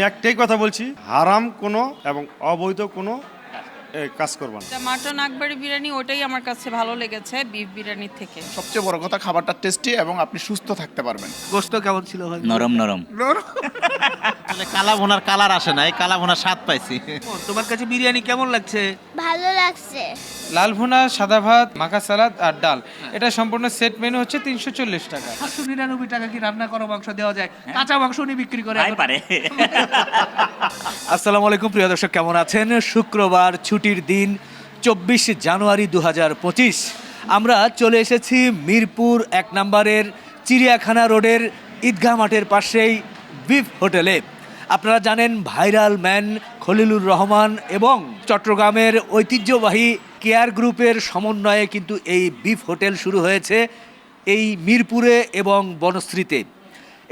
আমি একটাই কথা বলছি হারাম কোনো এবং অবৈধ কোনো কাজ করব না। মাটন আকবরি বিরিয়ানি ওটাই আমার কাছে ভালো লেগেছে বিফ বিরিয়ানির থেকে। সবচেয়ে বড় কথা খাবারটা টেস্টি এবং আপনি সুস্থ থাকতে পারবেন। গোস্ত কেমন ছিল ভাই? নরম নরম। কালা ভোনার কালার আসে না এই কালা ভোনার স্বাদ পাইছি। তোমার কাছে বিরিয়ানি কেমন লাগছে? ভালো লাগছে। লাল ভুনা সাদা ভাত মাখা সালাদ আর ডাল। এটা সম্পূর্ণ সেট মেনু হচ্ছে তিনশো চল্লিশ টাকা। সাতশো নিরানব্বই টাকা কি রান্না করা মাংস দেওয়া যায়? কাঁচা মাংস উনি বিক্রি করে তাই পারে। আসসালামু আলাইকুম প্রিয় দর্শক কেমন আছেন? শুক্রবার ছুটির দিন চব্বিশ জানুয়ারি দু হাজার পঁচিশ। আমরা চলে এসেছি মিরপুর এক নম্বরের চিড়িয়াখানা রোডের ঈদগাহ মাঠের পাশেই বিফ হোটেলে। আপনারা জানেন ভাইরাল ম্যান খলিলুর রহমান এবং চট্টগ্রামের ঐতিহ্যবাহী কেয়ার গ্রুপের সমন্বয়ে কিন্তু এই বিফ হোটেল শুরু হয়েছে এই মিরপুরে এবং বনশ্রীতে।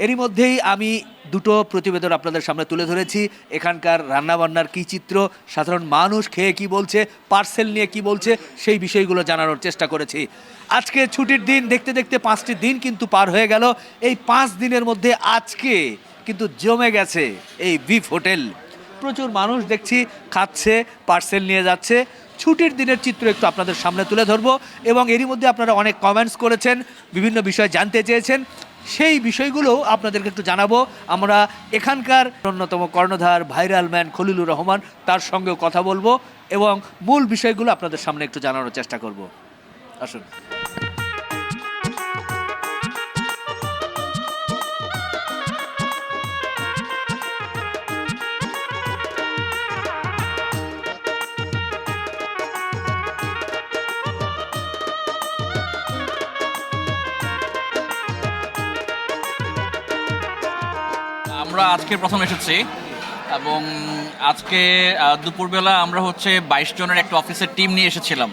এরই মধ্যেই আমি দুটো প্রতিবেদন আপনাদের সামনে তুলে ধরেছি। এখানকার রান্নাবান্নার কী চিত্র, সাধারণ মানুষ খেয়ে কি বলছে, পার্সেল নিয়ে কি বলছে, সেই বিষয়গুলো জানানোর চেষ্টা করেছি। আজকে ছুটির দিন, দেখতে দেখতে পাঁচটি দিন কিন্তু পার হয়ে গেল। এই পাঁচ দিনের মধ্যে আজকে কিন্তু জমে গেছে এই বিফ হোটেল। প্রচুর মানুষ দেখছি খাচ্ছে পার্সেল নিয়ে যাচ্ছে। ছুটির দিনের চিত্র একটু আপনাদের সামনে তুলে ধরবো এবং এরই মধ্যে আপনারা অনেক কমেন্টস করেছেন, বিভিন্ন বিষয় জানতে চেয়েছেন। সেই বিষয়গুলো আপনাদেরকে একটু জানাব। আমরা এখানকার অন্যতম কর্ণধার ভাইরাল ম্যান খলিলুর রহমান, তার সঙ্গেও কথা বলব এবং মূল বিষয়গুলো আপনাদের সামনে একটু জানানোর চেষ্টা করব। আসুন। আমরা আজকে প্রথম এসেছি এবং আজকে দুপুরবেলা আমরা হচ্ছে বাইশ জনের একটা অফিসের টিম নিয়ে এসেছিলাম।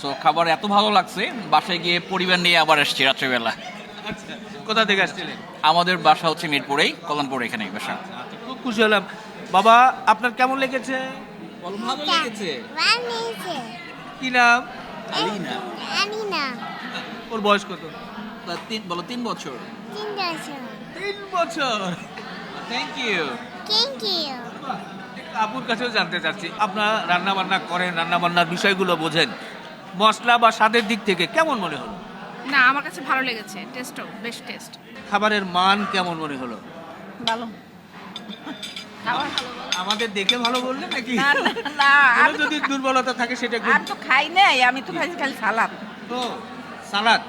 সো খাবার এত ভালো লাগছে বাসায় গিয়ে পরিবার নিয়ে আবার এসেছি রাত্রেবেলা। কোথা থেকে আসছিলেন? আমাদের বাসা হচ্ছে মিরপুরেই কল্যাণপুর এখানে বাসা। খুব খুশি হলাম। বাবা আপনার কেমন লেগেছে? ভালো লেগেছে। কি নাম? জানি না ওর বয়স কত? তিন বলো তিন বছর। তিন বছর। তিন বছর। থ্যাংক ইউ থ্যাংক ইউ আপুর কাছেও জানতে চাচ্ছি আপনারা রান্না বান্না করেন রান্না বান্নার বিষয়গুলো বোঝেন। মশলা বা স্বাদের দিক থেকে কেমন মনে হলো? না আমার কাছে ভালো লেগেছে টেস্টও বেশ টেস্ট খাবারের মান কেমন মনে হলো? ভালো। খাবার ভালো আমাদের দেখে ভালো বললেন নাকি? না, যদি দুর্বলতা থাকে সেটা আমি তো খাই নাই আমি তো খাইছি খালি সালাদ। ও সালাদ।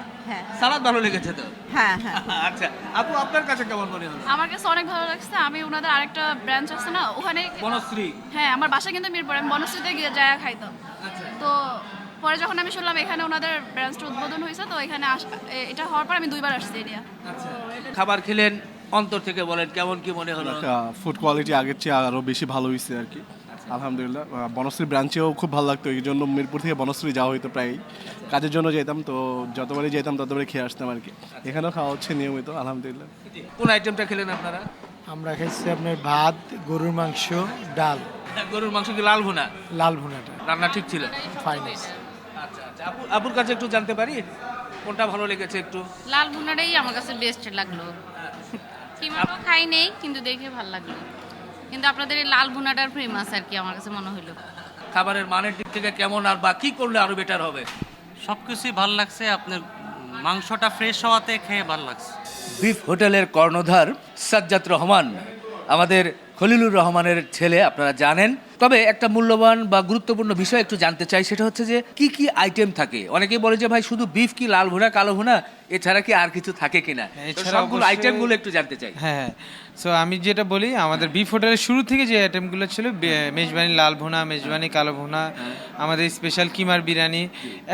সালাদ ভালো লেগেছে তো? হ্যাঁ হ্যাঁ। আচ্ছা আপু আপনার কাছে কেমন মনে হলো? আমার কাছে অনেক ভালো লাগছে। আমি ওনাদের আরেকটা ব্রাঞ্চ আছে না ওখানে বনশ্রী। হ্যাঁ আমার বাসা কিন্তু মিরপুর আমি বনশ্রীতে গিয়ে যায় খাইতাম আচ্ছা। তো পরে যখন আমি শুনলাম এখানে ওনাদের ব্রাঞ্চটা উদ্বোধন হয়েছে তো এখানে এটা হওয়ার পর আমি দুইবার আসছি এরিয়া। আচ্ছা। খাবার খেলেন অন্তর থেকে বলেন কেমন কি মনে হলো? ফুড কোয়ালিটি আগের চেয়ে আরও বেশি ভালো হয়েছে আর কি। আলহামদুলিল্লাহ। বনশ্রী ব্রাঞ্চেও খুব ভালো লাগতো। এই জন্য মিরপুর থেকে বনশ্রী যাওয়া হতো প্রায় কাজের জন্য যেতাম তো যতবারই যেতাম ততবারই খেয়ে আসতাম আর কি। এখানেও খাওয়া হচ্ছে নিয়মিত আলহামদুলিল্লাহ। কোন আইটেমটা খেলেন আপনারা? আমরা খাইছি আপনার ভাত গরুর মাংস ডাল। গরুর মাংস কি লাল ভুনা? লাল ভুনাটা। রান্না ঠিক ছিল? ফাইনাস আচ্ছা আচ্ছা। আপু আপুর কাছে একটু জানতে পারি কোনটা ভালো লেগেছে একটু? লাল ভুনাটাই আমার কাছে বেস্ট লাগল। কিমাও খাই নেই কিন্তু দেখে ভালো লাগল। কিন্তু আপনাদের এই লাল ভুনাটার ফেমাস আর কি আমার কাছে মনে হলো খাবারের মানের দিক থেকে কেমন আর বা কি করলে আরও বেটার হবে? সব কিছুই ভালো লাগছে আপনার মাংসটা ফ্রেশ হওয়াতে খেয়ে ভালো লাগছে। বিফ হোটেলের কর্ণধার সাজ্জাদ রহমান আমাদের খলিলুর রহমানের ছেলে আপনারা জানেন। তবে একটা মূল্যবান বা গুরুত্বপূর্ণ বিষয় একটু জানতে চাই সেটা হচ্ছে যে কি কি আইটেম থাকে? অনেকেই বলে যে ভাই শুধু বিফ কি লাল ভুনা কালো ভুনা? এছাড়া কি আর কিছু থাকে কিনা? সবগুলো আইটেমগুলো একটু জানতে চাই। হ্যাঁ হ্যাঁ। সো আমি যেটা বলি আমাদের বিফ হোটেলের শুরু থেকে যে আইটেমগুলো ছিল মেজবানি লাল ভুনা মেজবানি কালো ভুনা আমাদের স্পেশাল কিমার বিরিয়ানি।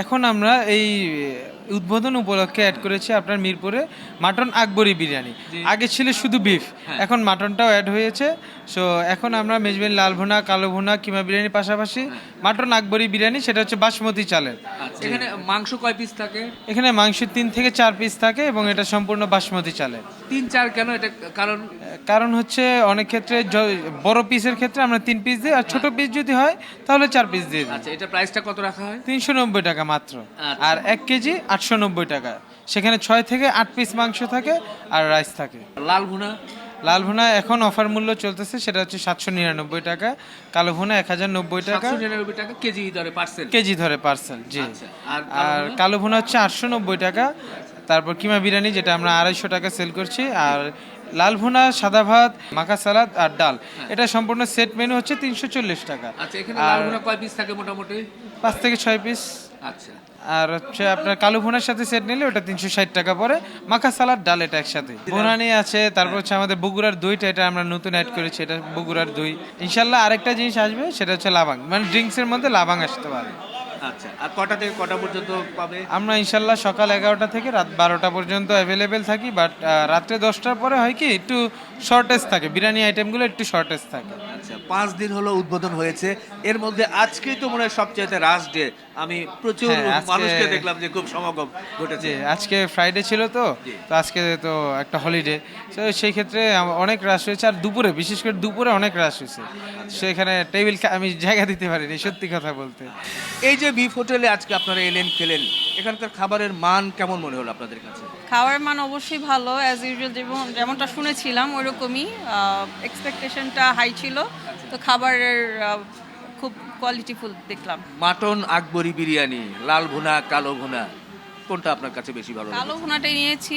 এখন আমরা এই উদ্বোধন উপলক্ষে অ্যাড করেছি আপনার মিরপুরে মাটন আকবরি বিরিয়ানি। আগে ছিল শুধু বিফ এখন মাটনটাও অ্যাড হয়েছে। সো এখন আমরা মেজবানি লাল ভুনা কালো ভুনা কিমা বিরিয়ানির পাশাপাশি মাটন আকবরি বিরিয়ানি সেটা হচ্ছে বাসমতি চালের। এখানে মাংস কয় পিস থাকে? এখানে মাংস তিন থেকে চার পিস থাকে এবং এটা সম্পূর্ণ বাসমতি চালের। তিন চার কেন? এটা কারণ? কারণ হচ্ছে অনেক ক্ষেত্রে বড় পিসের ক্ষেত্রে আমরা তিন পিস দিই আর ছোট পিস যদি হয় তাহলে চার পিস দিয়ে দিই। আচ্ছা এটা প্রাইসটা কত রাখা হয়? তিনশো নব্বই টাকা মাত্র। আচ্ছা। আর এক কেজি আটশো নব্বই টাকা। সেখানে ছয় থেকে আট পিস মাংস থাকে আর রাইস থাকে। লাল ভুনা? লাল ভুনা এখন অফার মূল্য চলতেছে সেটা হচ্ছে সাতশো নিরানব্বই টাকা। কালো ভুনা এক হাজার নব্বই টাকা। নিরানব্বই টাকা কেজি ধরে পার্সেল কেজি ধরে পার্সেল জি। আচ্ছা, আর আর কালো ভুনা হচ্ছে আটশো নব্বই টাকা। তারপর কিমা বিরিয়ানি যেটা আমরা আড়াইশো টাকা সেল করছি আর লাল ভুনা সাদা ভাত মাখা সালাদ আর ডাল। এটা সম্পূর্ণ সেট মেনু হচ্ছে তিনশো চল্লিশ টাকা। আচ্ছা এখানে আর লাল ভুনা কয় পিস থাকে মোটামুটি? পাঁচ থেকে ছয় পিস আচ্ছা। আর হচ্ছে আপনার কালো ভুনার সাথে সেট নিলে ওটা তিনশো ষাট টাকা পরে মাখা সালাদ ডাল এটা একসাথে। ভুনানি আছে তারপর হচ্ছে আমাদের বগুড়ার দইটা এটা আমরা নতুন অ্যাড করেছি এটা বগুড়ার দই। ইনশাল্লাহ আরেকটা জিনিস আসবে সেটা হচ্ছে লাবাং। মানে ড্রিঙ্কসের মধ্যে লাবাং আসতে পারে। আচ্ছা আর কটা থেকে কটা পর্যন্ত পাবে? আমরা ইনশাল্লাহ সকাল এগারোটা থেকে রাত বারোটা পর্যন্ত অ্যাভেলেবেল থাকি বাট রাত্রে দশটার পরে হয় কি, একটু শর্টেজ থাকে। বিরিয়ানি আইটেমগুলো একটু শর্টেজ থাকে। আচ্ছা পাঁচ দিন হলো উদ্বোধন হয়েছে। এর মধ্যে আজকেই তো মনে হয় সবচেয়ে রাশ ডে আমি প্রচুর হ্যাঁ, আজকে- মানুষকে দেখলাম যে খুব সমাগম ঘটেছে। জি আজকে ফ্রাইডে ছিল তো তো আজকে তো একটা হলিডে তো সেই ক্ষেত্রে আম- অনেক রাশ হয়েছে আর দুপুরে বিশেষ করে দুপুরে অনেক রাশ হয়েছে। সেখানে টেবিল আমি জায়গা দিতে পারিনি সত্যি কথা বলতে। এই যে বিফ হোটেলে আজকে আপনারা এলেন খেলেন। এখানকার খাবারের মান কেমন মনে হলো আপনাদের কাছে? খাওয়ার মান অবশ্যই ভালো অ্যাজ ইউজুয়াল যেমন যেমনটা শুনেছিলাম ওইরকমই এক্সপেকটেশনটা হাই ছিল তো খাবারের খুব কোয়ালিটিফুল দেখলাম। মাটন আকবরি বিরিয়ানি লাল ভুনা কালো ভুনা কোনটা আপনার কাছে বেশি ভালো কালো ভুনাটাই নিয়েছি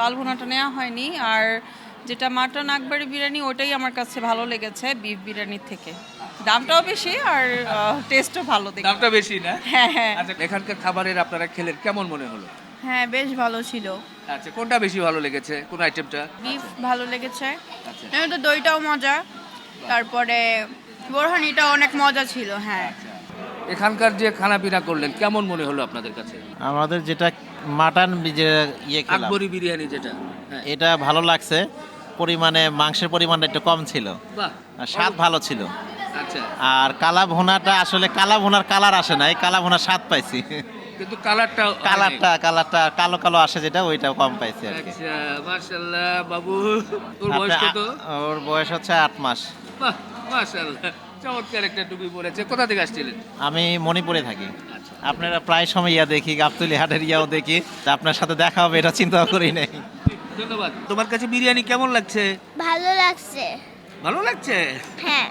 লাল ভুনাটা নেওয়া হয়নি আর যেটা মাটন আকবরি বিরিয়ানি ওটাই আমার কাছে ভালো লেগেছে বিফ বিরিয়ানির থেকে। দামটাও বেশি আর টেস্টও ভালো দেখি দামটা বেশি না? হ্যাঁ হ্যাঁ। আচ্ছা এখানকার খাবারের আপনারা খেলেন কেমন মনে হলো? হ্যাঁ বেশ ভালো ছিল। আচ্ছা কোনটা বেশি ভালো লেগেছে? কোন আইটেমটা বিফ ভালো লেগেছে। আচ্ছা। তো দইটাও মজা। তারপরে বোরহানিটাও অনেক মজা ছিল হ্যাঁ। এখানকার যে খানা পিনা করলেন কেমন মনে হলো আপনাদের কাছে? আমাদের যেটা মাটন যে ইয়ে খেলাম আকবরি বিরিয়ানি যেটা হ্যাঁ। এটা ভালো লাগছে। পরিমাণে মাংসের পরিমাণটা একটু কম ছিল। আর স্বাদ ভালো ছিল। আচ্ছা আর কালা ভুনাটা আসলে কালা ভুনার কালার আসে না এই কালা ভুনার স্বাদ পাইছি। কিন্তু কালারটা কালারটা কালারটা কালো কালো আসে যেটা ওইটা কম পাইছি আর কি। আচ্ছা মাশাআল্লাহ বাবু তোর বয়স কত? ওর বয়স হচ্ছে আট মাস। বাহ মাশাআল্লাহ চমৎকার একটা টুপি পরেছে। কোথা থেকে আসছিলেন? আমি মণিপুরে থাকি। আচ্ছা। আপনারা প্রায় সময় ইয়া দেখি গাবতলি হাটের ইয়াও দেখি তা আপনার সাথে দেখা হবে এটা চিন্তা করি নাই। ধন্যবাদ। তোমার কাছে বিরিয়ানি কেমন লাগছে ভালো লাগছে। ভালো লাগছে? হ্যাঁ।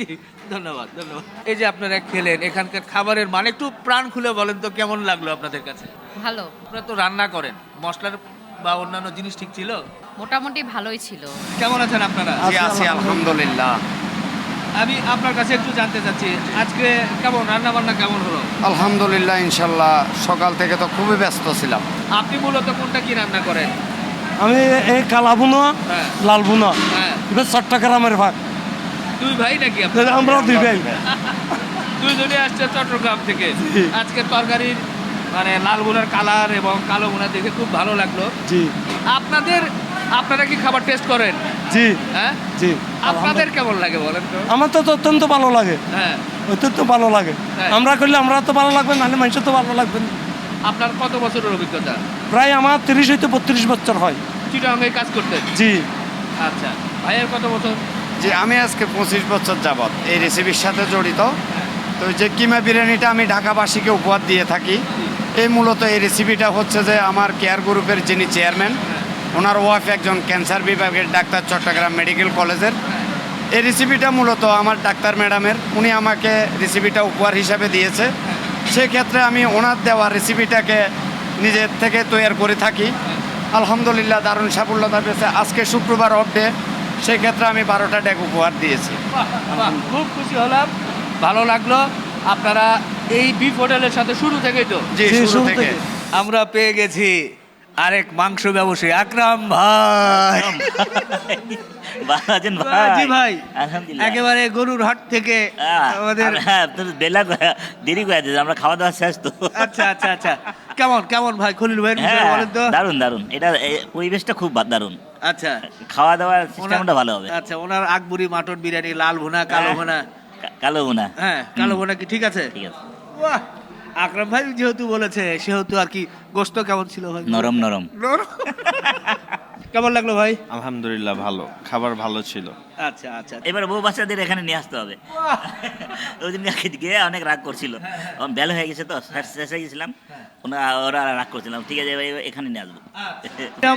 জি, ধন্যবাদ ধন্যবাদ। এই যে আপনারা খেলেন এখানকার খাবারের মানে একটু প্রাণ খুলে বলেন তো কেমন লাগল আপনাদের কাছে? ভালো। আপনারা তো রান্না করেন মশলার বা অন্যান্য জিনিস ঠিক ছিল? মোটামুটি ভালোই ছিল। কেমন আছেন আপনারা? জি আছি আলহামদুলিল্লাহ। আমি আপনার কাছে একটু জানতে চাচ্ছি আজকে কেমন রান্না বান্না কেমন হলো? আলহামদুলিল্লাহ ইনশাল্লাহ সকাল থেকে তো খুবই ব্যস্ত ছিলাম। আপনি মূলত কোনটা কি রান্না করেন? আমি এই কালা ভুনা হ্যাঁ। লাল ভুনা হ্যাঁ। এবার চট্টগ্রামের ভাগ। দুই ভাই নাকি আপনি আমরা দুই ভাই। দুইজনে আসছে চট্টগ্রাম থেকে। আজকে তরকারির মানে লাল বোনার কালার এবং কালো বোনা দেখে খুব ভালো লাগল। জি। আপনাদের আপনারা কি খাবার টেস্ট করেন? জি। হ্যাঁ? জি। আপনাদের কেমন লাগে বলেন তো? আমার তো অত্যন্ত ভালো লাগে। হ্যাঁ। অত্যন্ত ভালো লাগে। হ্যাঁ। আমরা করলে আমরা তো ভালো লাগবে নাহলে মানুষের তো ভালো লাগবে আপনার কত বছরের অভিজ্ঞতা? প্রায় আমার তিরিশ হইতে বত্রিশ বছর হয়। চিটাঙ্গে কাজ করতে জি। আচ্ছা। ভাইয়ের কত বছর? যে আমি আজকে পঁচিশ বছর যাবৎ এই রেসিপির সাথে জড়িত। তো যে কিমা বিরিয়ানিটা আমি ঢাকাবাসীকে উপহার দিয়ে থাকি, এই মূলত এই রেসিপিটা হচ্ছে যে আমার কেয়ার গ্রুপের যিনি চেয়ারম্যান ওনার ওয়াইফ একজন ক্যান্সার বিভাগের ডাক্তার চট্টগ্রাম মেডিকেল কলেজের এই রেসিপিটা মূলত আমার ডাক্তার ম্যাডামের উনি আমাকে রেসিপিটা উপহার হিসাবে দিয়েছে। সেক্ষেত্রে আমি ওনার দেওয়া রেসিপিটাকে নিজের থেকে তৈরি করে থাকি। আলহামদুলিল্লাহ, দারুণ সাফল্যতা পেয়েছে। আজকে শুক্রবার অফ ডে সেই ক্ষেত্রে আমি বারোটা ডেক উপহার দিয়েছি। খুব খুশি হলাম। ভালো লাগল। আপনারা এই বিফ হোটেলের সাথে শুরু থেকেই তো? জি শুরু থেকে। আমরা পেয়ে গেছি আরেক মাংস ব্যবসায়ী আকরাম ভাই। আছেন ভাই। আলহামদুলিল্লাহ। একেবারে গরুর হাট থেকে আমাদের হ্যাঁ বেলা দেরি করে দিয়েছে আমরা খাওয়া দাওয়া শেষ তো। আচ্ছা আচ্ছা আচ্ছা। কেমন কেমন ভাই? খলিল ভাই হ্যাঁ বলেন তো। দারুণ দারুণ এটা পরিবেশটা খুব দারুণ আচ্ছা। খাওয়া দাওয়ার সিস্টেমটা ভালো হবে। আচ্ছা ওনার আকবরি মাটন বিরিয়ানি লাল ভুনা কালো হ্যাঁ। ভুনা। কালো গুনা হ্যাঁ কালো ভুনা কি ঠিক আছে? ঠিক আছে। বাহ! আকরাম ভাই যেহেতু বলেছে সেহেতু আর কি গোস্ত কেমন ছিল ভাই? নরম নরম। নরম। কেমন লাগল ভাই? আলহামদুলিল্লাহ ভালো। খাবার ভালো ছিল। আচ্ছা আচ্ছা। এবার বউ বাচ্চাদের এখানে নিয়ে আসতে হবে। ওই দিন গিয়ে অনেক রাগ করছিল। আমার বেলা হয়ে গেছে তো শেষ- শেষ হয়ে। গেছিলাম ওরা ওরা রাগ করছিলাম। ঠিক আছে এবার এখানে নিয়ে আসব।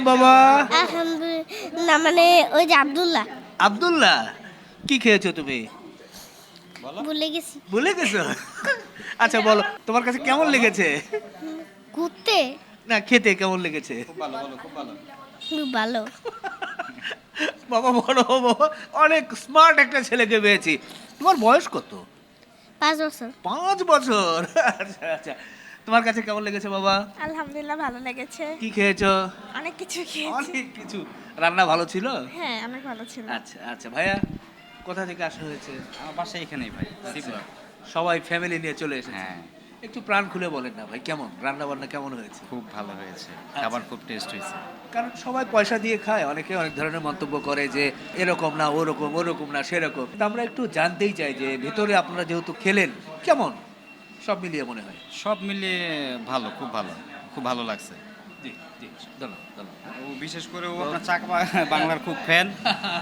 বাবা? আলহামদুলিল্লাহ মানে ওই যে আব্দুল্লাহ। আব্দুল্লাহ কি খেয়েছো তুমি? ভুলে গেছি। ভুলে গেছো? আচ্ছা বলো তোমার কাছে কেমন লেগেছে? ঘুরতে? না খেতে কেমন লেগেছে? খুব ভালো বাবা বড় বাবা অনেক স্মার্ট একটা ছেলেকে পেয়েছি। তোমার বয়স কত? পাঁচ বছর। পাঁচ বছর? আচ্ছা আচ্ছা। তোমার কাছে কেমন লেগেছে বাবা? আলহামদুলিল্লাহ ভালো লেগেছে। কি খেয়েছো? অনেক কিছু খেয়েছি। অনেক কিছু। রান্না ভালো ছিল? হ্যাঁ অনেক ভালো ছিল। আচ্ছা আচ্ছা ভাইয়া? কোথা থেকে আসা হয়েছে? আমার বাসা এখানেই ভাই সবাই ফ্যামিলি নিয়ে চলে এসেছে। হ্যাঁ। একটু প্রাণ খুলে বলেন না ভাই কেমন? রান্না বান্না কেমন হয়েছে? খুব ভালো হয়েছে। খাবার খুব টেস্ট হয়েছে। কারণ সবাই পয়সা দিয়ে খায় অনেকে অনেক ধরনের মন্তব্য করে যে এরকম না ওরকম ওরকম না সেরকম। তা আমরা একটু জানতেই চাই যে ভেতরে আপনারা যেহেতু খেলেন কেমন? সব মিলিয়ে মনে হয়। সব মিলিয়ে ভালো খুব ভালো খুব ভালো লাগছে। জি জি ধন্যবাদ ধন্যবাদ। ও বিশেষ করে ও আপনার চাক বাংলার খুব ফ্যান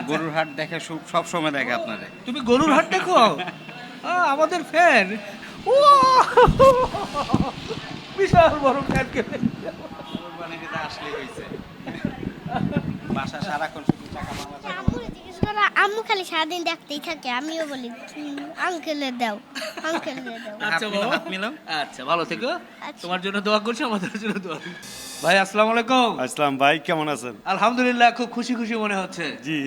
গরুর হাট দেখে সব- সব সময় দেখে আপনারে তুমি গরুর হাট দেখো? আমাদের ফ্যান ও! বিশাল বড় ফ্যান কে। আসলে হয়েছে। বাসা সারাক্ষণ শুধু চাকা বাংলা আম্মু আম্মু খালি সারাদিন দেখতেই থাকে আমিও বলি আঙ্কেলে দাও আঙ্কেলে দাও। আচ্ছা বাবা। আচ্ছা ভালো থেকো। আচ্ছা। তোমার জন্য দোয়া করছি আমাদের জন্য দোয়া। ভাই আসসালামু আলাইকুম। আসসালাম ভাই কেমন আছেন? আলহামদুলিল্লাহ খুব খুশি খুশি মনে হচ্ছে। জি।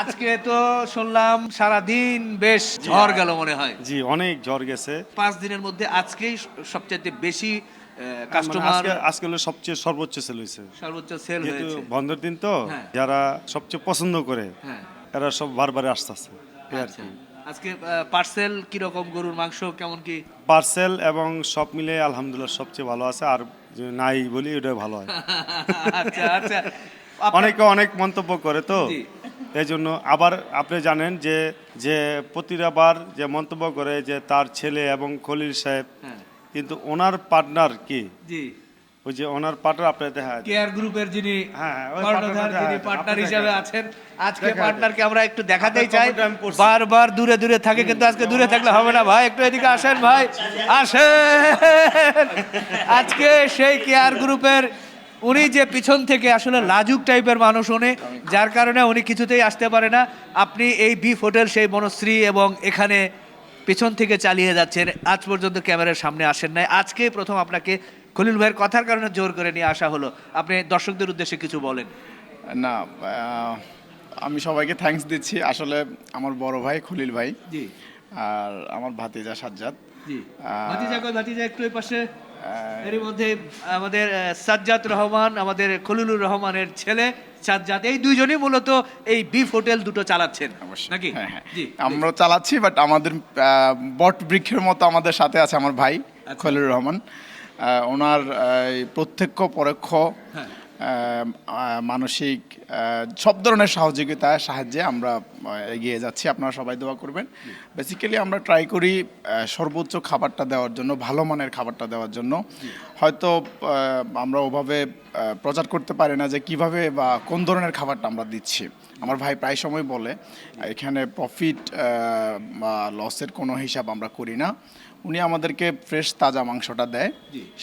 আজকে তো শুনলাম সারা দিন বেশ ঝড় গেল মনে হয়। জি অনেক ঝড় গেছে। পাঁচ দিনের মধ্যে আজকেই সবচেয়ে বেশি মানে কাস্টমার আজকে আজকে হলো সবচেয়ে সর্বোচ্চ সেল হয়েছে সর্বোচ্চ সেল হয়েছে। বন্ধের দিন তো হ্যাঁ। যারা সবচেয়ে পছন্দ করে হ্যাঁ। এরা সব বারবার আসতেছে আচ্ছা। আজকে পার্সেল কীরকম গরুর মাংস কেমন কি? পার্সেল এবং সব মিলে আলহামদুলিল্লাহ সবচেয়ে ভালো আছে। আর যে নাই বলি ওটা ভালো হয়। আচ্ছা আচ্ছা। অনেকে অনেক মন্তব্য করে তো। এই জন্য আবার আপনি জানেন যে যে প্রতিটা বার যে মন্তব্য করে যে তার ছেলে এবং খলিল সাহেব হ্যাঁ, কিন্তু ওনার পার্টনার কি? ওই যে ওনার পার্টনার আপনি দেখা কেয়ার গ্রুপের যিনি হ্যাঁ, যিনি পার্টনার হিসাবে আছেন আজকে পার্টনারকে আমরা একটু দেখাতেই চাই। বারবার দূরে দূরে থাকে কিন্তু আজকে দূরে থাকলে হবে না ভাই। একটু এদিকে আসেন ভাই। আসেন। আজকে সেই কেয়ার গ্রুপের উনি যে পিছন থেকে আসলে লাজুক টাইপের মানুষ উনি যার কারণে উনি কিছুতেই আসতে পারে না। আপনি এই বিফ হোটেল সেই বনশ্রী এবং এখানে পেছন থেকে চালিয়ে যাচ্ছেন। আজ পর্যন্ত ক্যামেরার সামনে আসেন নাই। আজকে প্রথম আপনাকে খলিল ভাইয়ের কথার কারণে জোর করে নিয়ে আসা হলো। আপনি দর্শকদের উদ্দেশ্যে কিছু বলেন। না আমি সবাইকে থ্যাঙ্কস দিচ্ছি। আসলে আমার বড় ভাই খলিল ভাই জি। আর আমার ভাতিজা সাজ্জাদ। জি। ভাতিজা কই ভাতিজা একটু পাশে। এর মধ্যে আমাদের সাজ্জাদ রহমান আমাদের খলিলুর রহমানের ছেলে সাজ্জাদ এই দুইজনই মূলত এই বিফ হোটেল দুটো চালাচ্ছেন। নাকি? হ্যাঁ, হ্যাঁ। আমরা চালাচ্ছি বাট আমাদের বট বৃক্ষের মতো আমাদের সাথে আছে আমার ভাই আচ্ছা। খলিলুর রহমান। ওনার প্রত্যক্ষ পরোক্ষ হ্যাঁ। মানসিক সব ধরনের সহযোগিতা সাহায্যে আমরা এগিয়ে যাচ্ছি। আপনারা সবাই দোয়া করবেন। বেসিক্যালি আমরা ট্রাই করি সর্বোচ্চ খাবারটা দেওয়ার জন্য ভালো মানের খাবারটা দেওয়ার জন্য। হয়তো আমরা ওভাবে প্রচার করতে পারি না যে কীভাবে বা কোন ধরনের খাবারটা আমরা দিচ্ছি। আমার ভাই প্রায় সময় বলে এখানে প্রফিট বা লসের কোনো হিসাব আমরা করি না। উনি আমাদেরকে ফ্রেশ তাজা মাংসটা দেয়।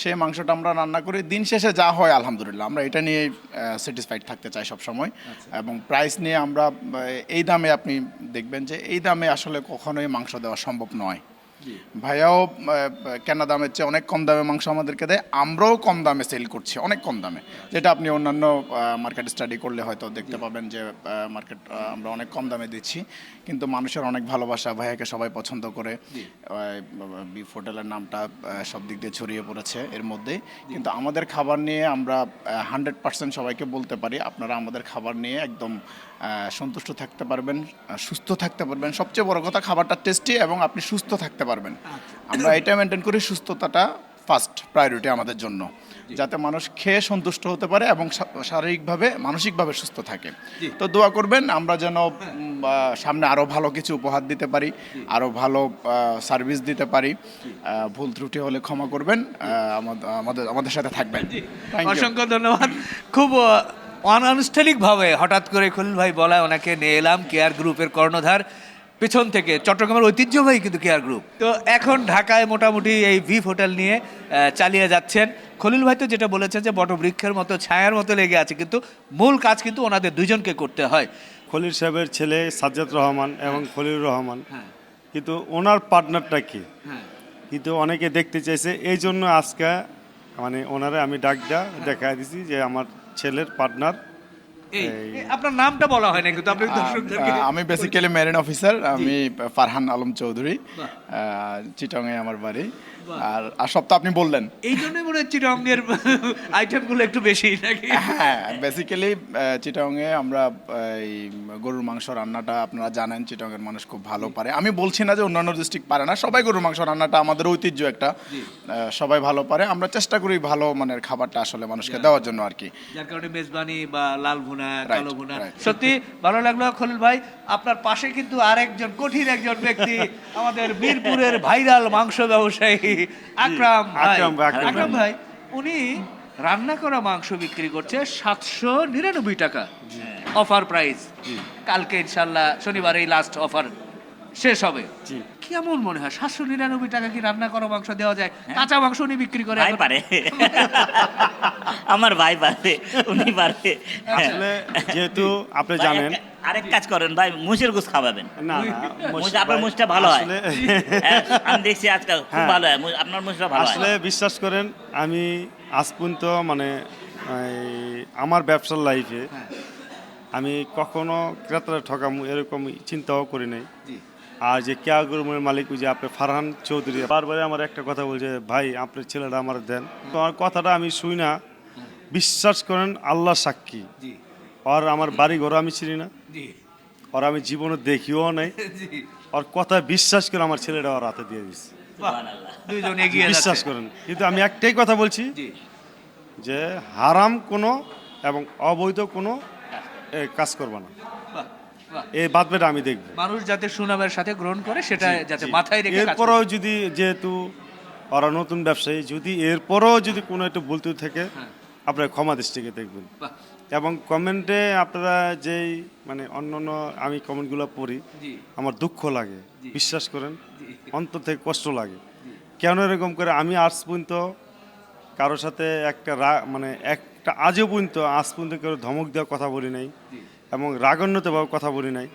সেই মাংসটা আমরা রান্না করি। দিন শেষে যা হয় আলহামদুলিল্লাহ। আমরা এটা নিয়ে স্যাটিসফাইড থাকতে চাই সবসময়। এবং প্রাইস নিয়ে আমরা এই দামে আপনি দেখবেন যে এই দামে আসলে কখনোই মাংস দেওয়া সম্ভব নয়। ভাইয়াও কেনা দামের চেয়ে অনেক কম দামে মাংস আমাদেরকে দেয়। আমরাও কম দামে সেল করছি অনেক কম দামে। যেটা আপনি অন্যান্য মার্কেট স্টাডি করলে হয়তো দেখতে পাবেন যে মার্কেট আমরা অনেক কম দামে দিচ্ছি। কিন্তু মানুষের অনেক ভালোবাসা ভাইয়াকে সবাই পছন্দ করে। বিফ হোটেলের নামটা সব দিক দিয়ে ছড়িয়ে পড়েছে এর মধ্যে কিন্তু আমাদের খাবার নিয়ে আমরা হান্ড্রেড পার্সেন্ট সবাইকে বলতে পারি আপনারা আমাদের খাবার নিয়ে একদম সন্তুষ্ট থাকতে পারবেন সুস্থ থাকতে পারবেন। সবচেয়ে বড় কথা খাবারটা টেস্টি এবং আপনি সুস্থ থাকতে পারবেন। আমরা এটা মেনটেন করি সুস্থতাটা ফার্স্ট প্রায়োরিটি আমাদের জন্য। যাতে মানুষ খেয়ে সন্তুষ্ট হতে পারে এবং শারীরিকভাবে মানসিকভাবে সুস্থ থাকে। তো দোয়া করবেন আমরা যেন সামনে আরও ভালো কিছু উপহার দিতে পারি আরও ভালো সার্ভিস দিতে পারি। ভুল ত্রুটি হলে ক্ষমা করবেন আমাদের আমাদের সাথে থাকবেন। অসংখ্য ধন্যবাদ। খুব অনানুষ্ঠানিকভাবে হঠাৎ করে খলিল ভাই বলায় ওনাকে নিয়ে এলাম কেয়ার গ্রুপের কর্ণধার। পেছন থেকে চট্টগ্রামের ঐতিহ্যবাহী কিন্তু কেয়ার গ্রুপ। তো এখন ঢাকায় মোটামুটি এই ভিভ হোটেল নিয়ে চালিয়ে যাচ্ছেন। খলিল ভাই তো যেটা বলেছেন যে বটবৃক্ষের মতো ছায়ার মতো লেগে আছে কিন্তু মূল কাজ কিন্তু ওনাদের দুজনকে করতে হয়। খলিল সাহেবের ছেলে সাজ্জাদ রহমান এবং খলিল রহমান। কিন্তু ওনার পার্টনারটা কি? কিন্তু অনেকে দেখতে চাইছে এই জন্য আজকে মানে ওনারে আমি ডাকটা দেখা দিছি যে আমার ছেলের পার্টনার। আপনার নামটা বলা হয় না কিন্তু আপনি দর্শকদেরকে আমি বেসিক্যালি মেরিন অফিসার আমি ফারহান আলম চৌধুরী চিটংয়ে আমার বাড়ি। আর আর সব তো আপনি বললেন। এই জন্যই মনে হচ্ছে আইটেমগুলো একটু বেশি নাকি? হ্যাঁ বেসিক্যালি চিটংয়ে আমরা এই গরুর মাংস রান্নাটা আপনারা জানেন চিটংয়ের মানুষ খুব ভালো পারে। আমি বলছি না যে অন্যান্য ডিস্ট্রিক্ট পারে না সবাই গরুর মাংস রান্নাটা আমাদের ঐতিহ্য একটা। সবাই ভালো পারে আমরা চেষ্টা করি ভালো মানের খাবারটা আসলে মানুষকে দেওয়ার জন্য আর কি। যার কারণে মেজবানি বা লাল ভুনা কালো ভুনা। সত্যি ভালো লাগল খলিল ভাই। আপনার পাশে কিন্তু আরেকজন কঠিন একজন ব্যক্তি আমাদের বীরপুরের ভাইরাল মাংস ব্যবসায়ী। আকরাম ভাই। আকরাম ভাই, আকরাম আকরাম ভাই। উনি রান্না করা মাংস বিক্রি করছে সাতশো নিরানব্বই টাকা। অফার প্রাইস কালকে ইনশাল্লাহ শনিবার এই লাস্ট অফার শেষ হবে। কেমন মনে হয়? সাতশো নিরানব্বই টাকা কি রান্না করা মাংস দেওয়া যায়? কাঁচা মাংস উনি বিক্রি করে ভাই পারে। আমার ভাই পারে উনি পারে। আসলে যেহেতু আপনি জানেন। আরেক কাজ করেন ভাই মুসের গুছ খাওয়াবেন। না না আপনার মুসটা ভালো হয়। আসলে হ্যাঁ, আমি দেখছি আজকাল খুব হ্যাঁ। ভালো হয়। আপনার মুসটা ভালো আসলে বিশ্বাস করেন আমি আজ পর্যন্ত মানে আমার ব্যবসার লাইফে আমি কখনো ক্রেতারা ঠকামু এরকম চিন্তাও করি নাই। আর যে কেয়া গরুমের মালিক ওই যে আপনি ফারহান চৌধুরী? বারবারে আমার একটা কথা বলছে ভাই আপনার ছেলেটা আমার দেন। তো আমার কথাটা আমি শুই না। বিশ্বাস করেন আল্লাহ সাক্ষী। আর আমার বাড়ি ঘর আমি চিনি না। আর আমি জীবনে দেখিও নাই। আর কথা বিশ্বাস করে আমার ছেলেটা ওর হাতে দিয়ে দিচ্ছে বিশ্বাস করেন। কিন্তু আমি একটাই কথা বলছি যে হারাম কোনো এবং অবৈধ কোনো কাজ করব না। এই বাদবেটা আমি দেখব। মানুষ যাতে সুনামের সাথে গ্রহণ করে সেটা যাতে মাথায় রেখে এরপরেও যদি যেহেতু ওরা নতুন ব্যবসায়ী যদি এরপরেও যদি কোনো একটু বলতে থাকে আপনারা ক্ষমা দৃষ্টিকে দেখবেন। এবং কমেন্টে আপনারা যেই মানে অন্য অন্য আমি কমেন্টগুলো পড়ি আমার দুঃখ লাগে বিশ্বাস করেন অন্তর থেকে কষ্ট লাগে। কেন এরকম করে? আমি আজ পর্যন্ত কারোর সাথে একটা মানে একটা আজও পর্যন্ত আজ পর্যন্ত কেউ ধমক দেওয়ার কথা বলি নাই। এবং রাগান্বিতভাবে কথা বলি নাই।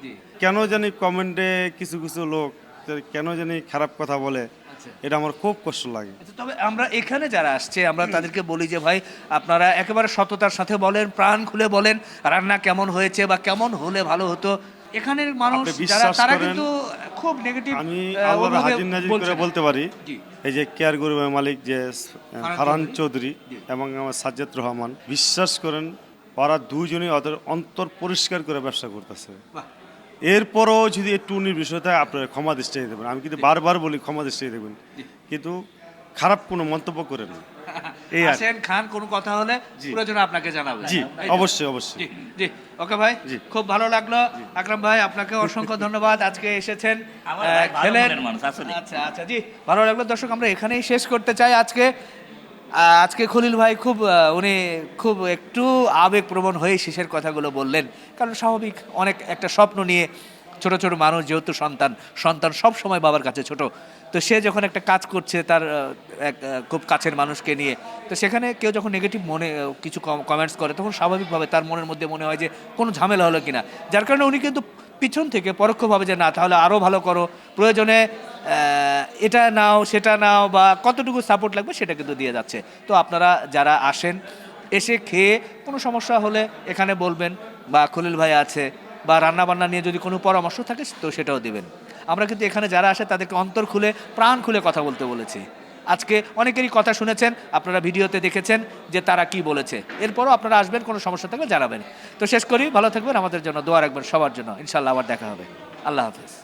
কেন জানি কমেন্টে কিছু কিছু লোক কেন জানি খারাপ কথা বলে এটা আমার খুব কষ্ট লাগে। আচ্ছা, তবে আমরা এখানে যারা আসছে আমরা তাদেরকে বলি যে ভাই আপনারা একেবারে সততার সাথে বলেন প্রাণ খুলে বলেন রান্না কেমন হয়েছে বা কেমন হলে ভালো হতো? এখানের মানুষ যারা তারা কিন্তু খুব নেগেটিভ আমি আল্লাহর হাজির নাজির করে বলতে পারি এই যে কেয়ার গরিবের মালিক যে ফারহান চৌধুরী। এবং আমার সাজ্জাদ রহমান বিশ্বাস করেন ওরা দুজনেই ওদের অন্তর পরিষ্কার করে ব্যবসা করতেছে। এরপরও যদি একটু নির্বিষয় থাকে আপনারা ক্ষমা দৃষ্টি দেবেন আমি কিন্তু বারবার বলি ক্ষমা দৃষ্টি দেবেন কিন্তু খারাপ কোনো মন্তব্য করেন না। এই আসেন খান কোনো কথা হলে প্রয়োজন আপনাকে জানাব। জি অবশ্যই অবশ্যই। জি ওকে ভাই জি। খুব ভালো লাগল। আকরাম ভাই আপনাকে অসংখ্য ধন্যবাদ। আজকে এসেছেন আমার ভালো খেলেন। মানুষ, আচ্ছা আচ্ছা জি। ভালো লাগল। দর্শক আমরা এখানেই শেষ করতে চাই আজকে। আজকে খলিল ভাই খুব উনি খুব একটু আবেগপ্রবণ হয়ে শেষের কথাগুলো বললেন। কারণ স্বাভাবিক অনেক একটা স্বপ্ন নিয়ে ছোট ছোট মানুষ, যেহেতু সন্তান সন্তান সব সময় বাবার কাছে ছোট। তো সে যখন একটা কাজ করছে, তার এক খুব কাছের মানুষকে নিয়ে, তো সেখানে কেউ যখন নেগেটিভ মনে কিছু কমেন্টস করে, তখন স্বাভাবিকভাবে তার মনের মধ্যে মনে হয় যে কোনো ঝামেলা হলো কিনা। যার কারণে উনি কিন্তু পিছন থেকে পরোক্ষভাবে যে না, তাহলে আরও ভালো করো। প্রয়োজনে এটা নাও, সেটা নাও, বা কতটুকু সাপোর্ট লাগবে সেটা কিন্তু দিয়ে যাচ্ছে। তো আপনারা যারা আসেন, এসে খেয়ে কোনো সমস্যা হলে এখানে বলবেন, বা খলিল ভাই আছে, বা রান্না বান্না নিয়ে যদি কোনো পরামর্শ থাকে, তো সেটাও দেবেন। আমরা কিন্তু এখানে যারা আসে, তাদেরকে অন্তর খুলে, প্রাণ খুলে কথা বলতে বলেছি। আজকে অনেকেরই কথা শুনেছেন, আপনারা ভিডিওতে দেখেছেন যে তারা কি বলেছে। এরপরও আপনারা আসবেন, কোনো সমস্যা থাকলে জানাবেন। তো শেষ করি, ভালো থাকবেন, আমাদের জন্য দোয়া রাখবেন সবার জন্য। ইনশাল্লাহ আবার দেখা হবে। আল্লাহ হাফেজ।